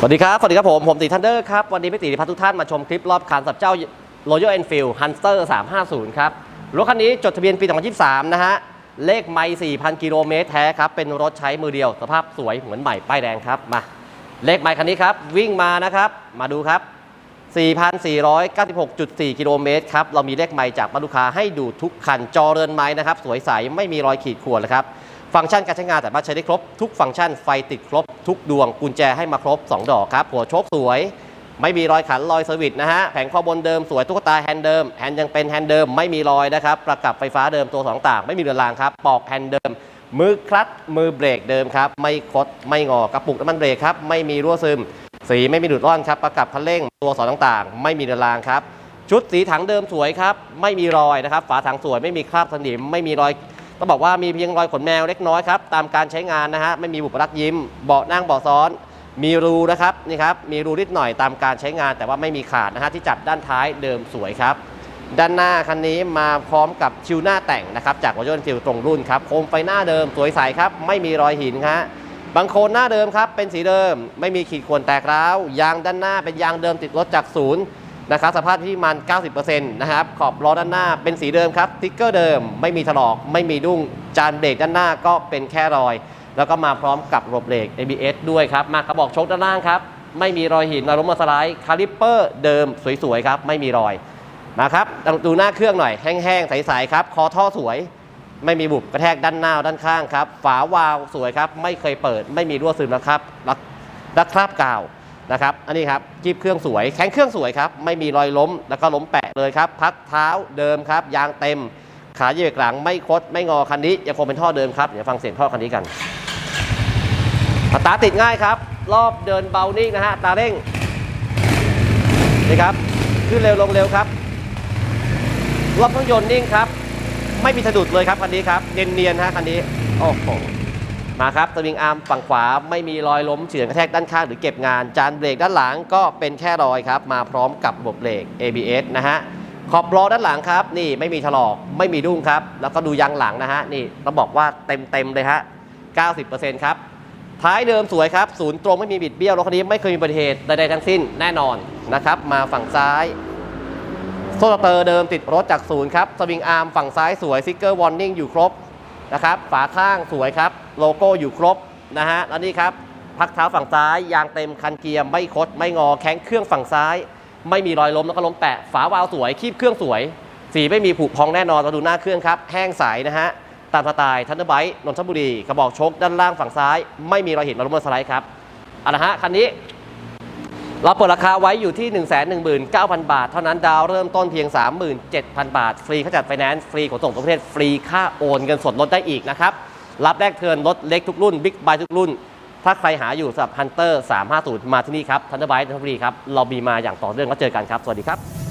สวัสดีครับ สวัสดีครับผม ผมตีทันเดอร์ครับ วันนี้พี่ตีพาทุกท่านมาชมคลิปรอบคันสับเจ้า Royal Enfield Hunter 350 ครับ รถคันนี้จดทะเบียนปี 2023 นะฮะ เลขไม่4,000 กิโลเมตรแท้ครับ เป็นรถใช้มือเดียว สภาพสวยเหมือนใหม่ ป้ายแดงครับ มา เลขไมค์คันนี้ครับ วิ่งมานะครับ มาดูครับ 4,496.4 กิโลเมตรครับ เรามีเลขไมค์จากบรรลูกค้าให้ดูทุกคัน จอเรือนไม้นะครับ สวยใส ไม่มีรอยขีดข่วนเลยครับ ฟังก์ชันการใช้งานสามารถใช้ได้ครบ ทุกฟังก์ชัน ไฟติดครบ ทุกดวงกุญแจให้มาครบ 2 ดอกครับ หัวโชคสวย ไม่มีรอยขันรอยเซอร์วิสนะฮะ แผงข้อบนเดิมสวยตุ๊กตาแฮนด์เดิม แฮนด์ยังเป็นแฮนด์เดิมไม่มีรอยนะครับ ประกับไฟฟ้าเดิมตัวสองต่าง ไม่มีเรือนรางครับ ปอกแฮนด์เดิม มือคลัตช์มือเบรกเดิมครับ ไม่คดไม่งอกระปุกน้ำมันเบรกครับ ไม่มีรั่วซึม สีไม่มีดูดร่อนครับ ประกับคันเร่งตัวสอนต่างๆไม่มีเรือนรางครับ ชุดสีถังเดิมสวยครับ ไม่มีรอยนะครับ ฝาถังสวยไม่มีคราบสนิม ไม่มีรอย ต้องบอกว่ามีเพียงรอยขนแมวเล็กน้อยครับตามการใช้งานนะฮะไม่มีบุปรักยิ้มเบาะนั่งเบาะซ้อน มีรูนะครับนี่ครับมีรูนิดหน่อยตามการใช้งาน แต่ว่าไม่มีขาดนะฮะที่จัดด้านท้ายเดิมสวยครับ ด้านหน้าคันนี้มาพร้อมกับชิวหน้าแต่งนะครับจากวอร์จนฟิลตรงรุ่นครับโคมไฟหน้าเดิมสวยใสครับไม่มีรอยหินฮะบางโคนหน้าเดิมครับเป็นสีเดิม ไม่มีขีดข่วนแตกร้าวยางด้านหน้าเป็นยางเดิมติดรถจากศูนย์ นะครับสภาพที่มัน 90%นะครับขอบล้อด้านหน้าเป็นสีเดิมครับติ๊กเกอร์เดิม ไม่มีถลอกไม่มีดุ้งจานเบรกด้านหน้าก็เป็นแค่รอย แล้วก็มาพร้อมกับระบบเบรก ABS ด้วยครับ มากระบอกชคด้านล่างครับ ไม่มีรอยหินมาล้มมาสไลด์คาลิปเปอร์เดิมสวยๆครับ ไม่มีรอยนะครับดูหน้าเครื่องหน่อยแห้งๆใสๆครับคอท่อสวย ไม่มีบุบกระแทกด้านหน้าด้านข้างครับ ฝาวาล์วสวยครับ ไม่เคยเปิด ไม่มีรั่วซึมนะครับรักรักคราบกาว นะครับ อันนี้ครับจีบเครื่องสวย แข็งเครื่องสวยครับ ไม่มีรอยล้ม แล้วก็ล้มแปะเลยครับ พักเท้าเดิมครับ ยางเต็ม ขาเหยียกหลังไม่คด ไม่งอคันนี้ยังคงเป็นท่อเดิมครับ เดี๋ยวฟังเสียงท่อคันนี้กันอัตราติดง่ายครับ รอบเดินเบานิ่งนะฮะ ตาเร่ง นี่ครับ ขึ้นเร็วลงเร็วครับ รอบเครื่องยนต์นิ่งครับ ไม่มีสะดุดเลยครับคันนี้ครับ เนียนๆฮะคันนี้ โอ้โห มาครับสวิงอาร์มฝั่งขวาไม่มีรอยล้มเฉือนกระแทกด้านข้างหรือเก็บงาน จานเบรกด้านหลังก็เป็นแค่รอยครับ มาพร้อมกับระบบเบรก ABS นะฮะขอบล้อด้านหลังครับ นี่ไม่มีถลอกไม่มีดุ้งครับ แล้วก็ดูยางหลังนะฮะนี่ต้องบอกว่าเต็มๆเลยฮะ 90%ครับ ท้ายเดิมสวยครับ ศูนย์ตรงไม่มีบิดเบี้ยวรถคันนี้ไม่เคยมีอุบัติเหตุใดๆทั้งสิ้นแน่นอนนะครับ มาฝั่งซ้ายโซ่เตอร์เดิมติดรถจากศูนย์ครับสวิงอาร์มฝั่งซ้ายสวยซิกเกอร์วอร์นิ่งอยู่ครบ นะครับ ฝาข้างสวยครับ โลโก้อยู่ครบนะฮะ แล้วนี่ครับ พักเท้าฝั่งซ้าย ยางเต็มคันเกียร์ไม่คด ไม่งอ แข้งเครื่องฝั่งซ้าย ไม่มีรอยล้มแล้วก็ล้มแปะ ฝาวาล์วสวย คีบเครื่องสวย สีไม่มีผุพองแน่นอนเราดูหน้าเครื่องครับ แห้งใสนะฮะ ตามสไตล์ทันเดอร์ไบต์นนทบุรี กระบอกชคด้านล่างฝั่งซ้าย ไม่มีรอยหินมาล้มมาสไลด์ครับเอาละฮะ คันนี้ เราเปิดราคาไว้อยู่ที่ 119,000 บาท เท่านั้นดาวเริ่มต้นเพียง 37,000 บาท ฟรีค่าจัดไฟแนนซ์ฟรีขนส่งทั่วประเทศฟรีค่าโอนเงินสดลดได้อีกนะครับ รับแรกเทินรถเล็กทุกรุ่นบิ๊กไบทุกรุ่น ถ้าใครหาอยู่สำหรับฮันเตอร์350 มาที่นี่ครับทันเดอร์ไบต์นนทบุรีครับ เรามีมาอย่างต่อเนื่องแล้วเจอกันครับ สวัสดีครับ